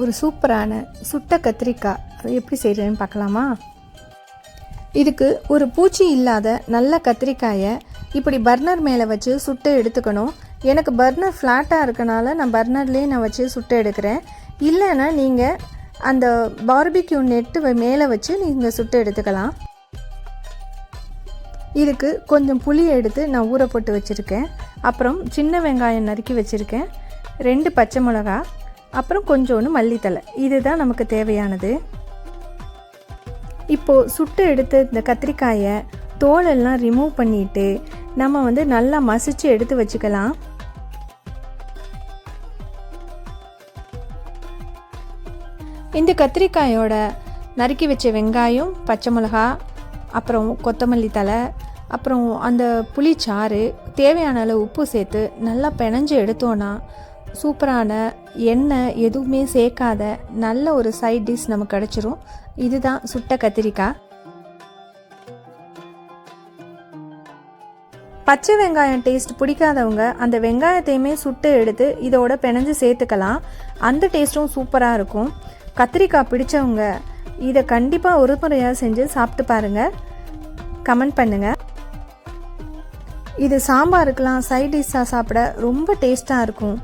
ஒரு சூப்பரான சுட்ட கத்திரிக்காய். அது எப்படி செய்கிறேன்னு பார்க்கலாமா? இதுக்கு ஒரு பூச்சி இல்லாத நல்ல கத்திரிக்காயை இப்படி பர்னர் மேலே வச்சு சுட்டு எடுத்துக்கணும். எனக்கு பர்னர் ஃப்ளாட்டாக இருக்கனால நான் பர்னர்லேயே நான் வச்சு சுட்டு எடுக்கிறேன். இல்லைன்னா நீங்கள் அந்த பார்பிக்யூ நெட்டு மேலே வச்சு நீங்கள் சுட்டு எடுத்துக்கலாம். இதுக்கு கொஞ்சம் புளி எடுத்து நான் ஊற போட்டு வச்சுருக்கேன். அப்புறம் சின்ன வெங்காயம் நறுக்கி வச்சுருக்கேன். ரெண்டு பச்சை மிளகா அப்புறம் கொஞ்சோண்டு மல்லித்தலை இதுதான் நமக்கு தேவையானது. இப்போது சுட்டு எடுத்த இந்த கத்திரிக்காயை தோலெல்லாம் ரிமூவ் பண்ணிட்டு நம்ம வந்து நல்லா மசிச்சு எடுத்து வச்சுக்கலாம். இந்த கத்திரிக்காயோட நறுக்கி வச்ச வெங்காயம் பச்சை மிளகா அப்புறம் கொத்தமல்லி தலை அப்புறம் அந்த புளிச்சாறு தேவையான அளவு உப்பு சேர்த்து நல்லா பிணைஞ்சு எடுத்தோன்னா சூப்பரான எண்ணெய் எதுவுமே சேர்க்காத நல்ல ஒரு சைட் டிஷ் நமக்கு கிடச்சிரும். இதுதான் சுட்ட கத்திரிக்காய். பச்சை வெங்காயம் டேஸ்ட் பிடிக்காதவங்க அந்த வெங்காயத்தையுமே சுட்டு எடுத்து இதோட பிணைஞ்சு சேர்த்துக்கலாம். அந்த டேஸ்ட்டும் சூப்பராக இருக்கும். கத்திரிக்காய் பிடிச்சவங்க இதை கண்டிப்பாக ஒரு முறையாக செஞ்சு சாப்பிட்டு பாருங்கள் கமெண்ட் பண்ணுங்கள் இது சாம்பாருக்கெலாம் சைட் டிஷ்ஷாக சாப்பிட ரொம்ப டேஸ்ட்டாக இருக்கும்.